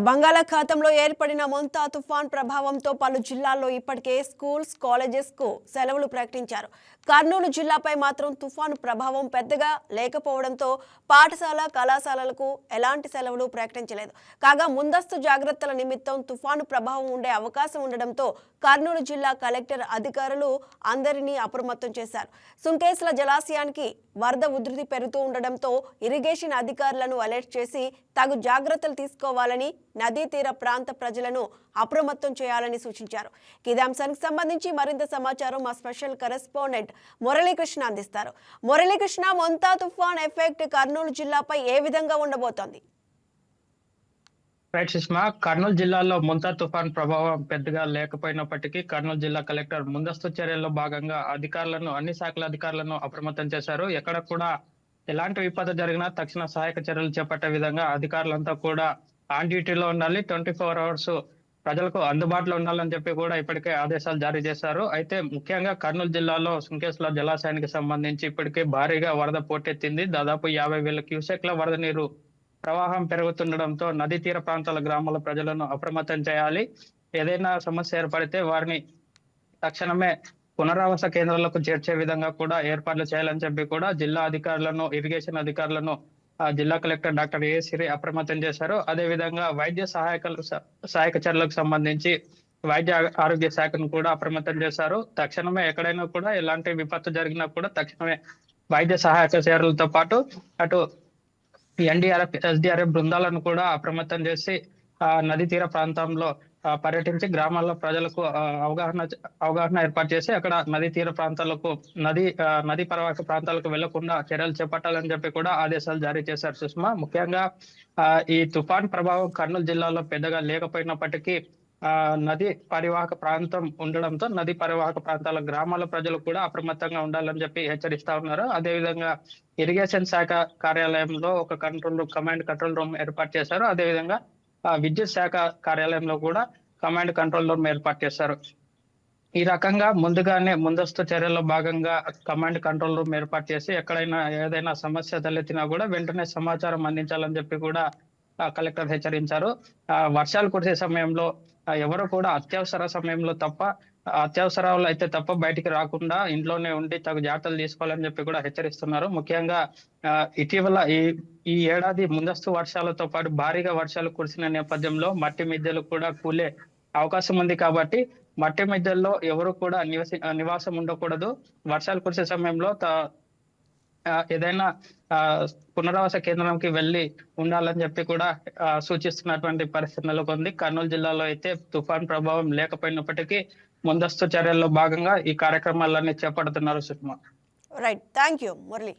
బంగాళాఖాతంలో ఏర్పడిన మొంతా తుఫాన్ ప్రభావంతో పలు జిల్లాల్లో ఇప్పటికే స్కూల్స్ కాలేజెస్కు సెలవులు ప్రకటించారు. కర్నూలు జిల్లాపై మాత్రం తుఫాను ప్రభావం పెద్దగా లేకపోవడంతో పాఠశాల కళాశాలలకు ఎలాంటి సెలవులు ప్రకటించలేదు. కాగా ముందస్తు జాగ్రత్తల నిమిత్తం తుఫాను ప్రభావం ఉండే అవకాశం ఉండడంతో కర్నూలు జిల్లా కలెక్టర్ అధికారులు అందరినీ అప్రమత్తం చేశారు. సుంకేశ్ల జలాశయానికి వరద ఉధృతి పెరుగుతూ ఉండడంతో ఇరిగేషన్ అధికారులను అలర్ట్ చేసి తగు జాగ్రత్తలు తీసుకోవాలని నదీ తీర ప్రాంత ప్రజలను అప్రమత్తం చేయాలని సూచించారు. కిదాంశానికి అంశానికి సంబంధించి మరింత సమాచారం మా స్పెషల్ కరెస్పాండెంట్ మురళీకృష్ణ అందిస్తారు. మురళీకృష్ణ మొంతా తుఫాన్ ఎఫెక్ట్ కర్నూలు జిల్లాపై ఏ విధంగా ఉండబోతోంది? రైట్ సుష్మా కర్నూలు జిల్లాలో ముంతా తుఫాన్ ప్రభావం పెద్దగా లేకపోయినప్పటికీ కర్నూలు జిల్లా కలెక్టర్ ముందస్తు చర్యల్లో భాగంగా అధికారులను అన్ని శాఖల అధికారులను అప్రమత్తం చేశారు. ఎక్కడ కూడా ఎలాంటి విపత్తు జరిగినా తక్షణ సహాయక చర్యలు చేపట్టే విధంగా అధికారులంతా కూడా ఆన్ డ్యూటీలో ఉండాలి ట్వంటీ ఫోర్ అవర్స్ ప్రజలకు అందుబాటులో ఉండాలని చెప్పి కూడా ఇప్పటికే ఆదేశాలు జారీ చేశారు. అయితే ముఖ్యంగా కర్నూలు జిల్లాలో సుంకేశ్వర జలాశయానికి సంబంధించి ఇప్పటికే భారీగా వరద పోటెత్తింది. దాదాపు యాభై వేల క్యూసెక్ల వరద నీరు ప్రవాహం పెరుగుతుండడంతో నదీ తీర ప్రాంతాల గ్రామాల ప్రజలను అప్రమత్తం చేయాలి. ఏదైనా సమస్య ఏర్పడితే వారిని తక్షణమే పునరావాస కేంద్రాలకు చేర్చే విధంగా కూడా ఏర్పాట్లు చేయాలని చెప్పి కూడా జిల్లా అధికారులను ఇరిగేషన్ అధికారులను జిల్లా కలెక్టర్ డాక్టర్ ఏ సిరి అప్రమత్తం చేశారు అదే విధంగా వైద్య సహాయకులు సహాయక చర్యలకు సంబంధించి వైద్య ఆరోగ్య శాఖను కూడా అప్రమత్తం చేశారు. తక్షణమే ఎక్కడైనా కూడా ఎలాంటి విపత్తు జరిగినా కూడా తక్షణమే వైద్య సహాయక చర్యలతో పాటు అటు ఎన్డీఆర్ఎఫ్ ఎస్డిఆర్ఎఫ్ బృందాలను కూడా అప్రమత్తం చేసి ఆ నదీ తీర ప్రాంతంలో పర్యటించి గ్రామాల్లో ప్రజలకు ఆ, అవగాహన అవగాహన ఏర్పాటు చేసి అక్కడ నదీ తీర ప్రాంతాలకు నది ఆ, నదీ పరవాహక ప్రాంతాలకు వెళ్ళకుండా చర్యలు చేపట్టాలని చెప్పి కూడా ఆదేశాలు జారీ చేశారు సుష్మా. ముఖ్యంగా ఆ, ఈ తుఫాన్ ప్రభావం కర్నూలు జిల్లాలో పెద్దగా లేకపోయినప్పటికీ ఆ నది పరివాహక ప్రాంతం ఉండడంతో నది పరివాహక ప్రాంతాల గ్రామాల ప్రజలు కూడా అప్రమత్తంగా ఉండాలని చెప్పి హెచ్చరిస్తా ఉన్నారు. అదేవిధంగా ఇరిగేషన్ శాఖ కార్యాలయంలో ఒక control room command control room ఏర్పాటు చేశారు. అదేవిధంగా విద్యుత్ శాఖ కార్యాలయంలో కూడా కమాండ్ కంట్రోల్ రూమ్ ఏర్పాటు చేశారు. ఈ రకంగా ముందుగానే ముందస్తు చర్యల్లో భాగంగా కమాండ్ కంట్రోల్ రూమ్ ఏర్పాటు చేసి ఎక్కడైనా ఏదైనా సమస్య తలెత్తినా కూడా వెంటనే సమాచారం అందించాలని చెప్పి కూడా కలెక్టర్ హెచ్చరించారు. ఆ, వర్షాలు కురిసే సమయంలో ఎవరు కూడా అత్యవసర సమయంలో తప్ప అత్యవసరాలు అయితే తప్ప బయటికి రాకుండా ఇంట్లోనే ఉండి తగు జాగ్రత్తలు తీసుకోవాలని చెప్పి కూడా హెచ్చరిస్తున్నారు. ముఖ్యంగా ఆ, ఇటీవల ఈ ఈ ఏడాది ముందస్తు వర్షాలతో పాటు భారీగా వర్షాలు కురిసిన నేపథ్యంలో మట్టి మిద్దెలు కూడా కూలే అవకాశం ఉంది కాబట్టి మట్టి మిద్దెల్లో ఎవరు కూడా నివాసి నివాసం ఉండకూడదు. వర్షాలు కురిసే సమయంలో త- ఏదైనా ఆ, పునరావాస కేంద్రంకి వెళ్ళి ఉండాలని చెప్పి కూడా ఆ, సూచిస్తున్నటువంటి పరిస్థితి నెలకొంది. కర్నూలు జిల్లాలో అయితే తుఫాన్ ప్రభావం లేకపోయినప్పటికీ ముందస్తు చర్యల్లో భాగంగా ఈ కార్యక్రమాలన్నీ చేపడుతున్నారు Sushma. Right thank you Murali.